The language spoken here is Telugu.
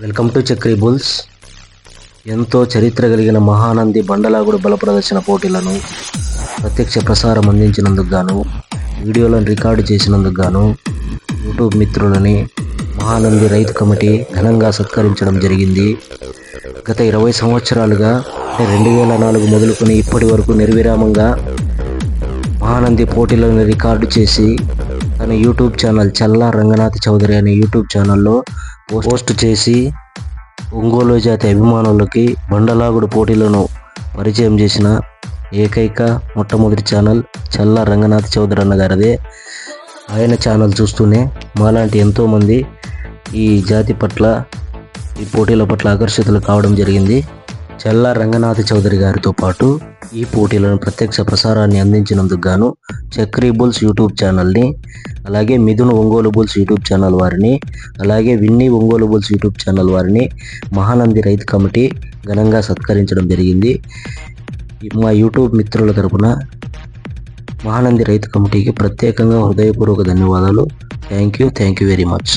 Welcome to Chakri bulls. ఎంతో చరిత్ర కలిగిన మహానంది బండలాగుడు బల ప్రదర్శన పోటీలను ప్రత్యక్ష ప్రసారం అందించినందుకు గాను వీడియోలను రికార్డు చేసినందుకు గాను యూట్యూబ్ మిత్రులని మహానంది రైతు కమిటీ ఘనంగా సత్కరించడం జరిగింది. గత ఇరవై సంవత్సరాలుగా అంటే రెండు వేల నాలుగు మొదలుకొని ఇప్పటి వరకు నిర్విరామంగా మహానంది పోటీలను రికార్డు చేసి తన యూట్యూబ్ ఛానల్ చల్లా రంగనాథ్ చౌదరి అనే యూట్యూబ్ ఛానల్లో పోస్ట్ చేసి ఒంగోలు జాతి అభిమానులకి బండలాగుడు పోటీలను పరిచయం చేసిన ఏకైక మొట్టమొదటి ఛానల్ చల్లా రంగనాథ్ చౌదరి అన్న గారిదే. ఆయన ఛానల్ చూస్తూనే మాలాంటి ఎంతోమంది ఈ జాతి పట్ల ఈ పోటీల పట్ల ఆకర్షితులు కావడం జరిగింది. చల్లా రంగనాథ్ చౌదరి గారితో పాటు ఈ పోటీలను ప్రత్యక్ష ప్రసారాన్ని అందించినందుకు గాను చక్రీ బుల్స్ యూట్యూబ్ ఛానల్ని అలాగే Mithun Ongole bulls YouTube channel వారిని అలాగే Vinni Ongole bulls YouTube channel వారిని మహానంది రైతు కమిటీ ఘనంగా సత్కరించడం జరిగింది. మా యూట్యూబ్ మిత్రుల తరపున మహానంది రైతు కమిటీకి ప్రత్యేకంగా హృదయపూర్వక ధన్యవాదాలు. Thank you thank you very much.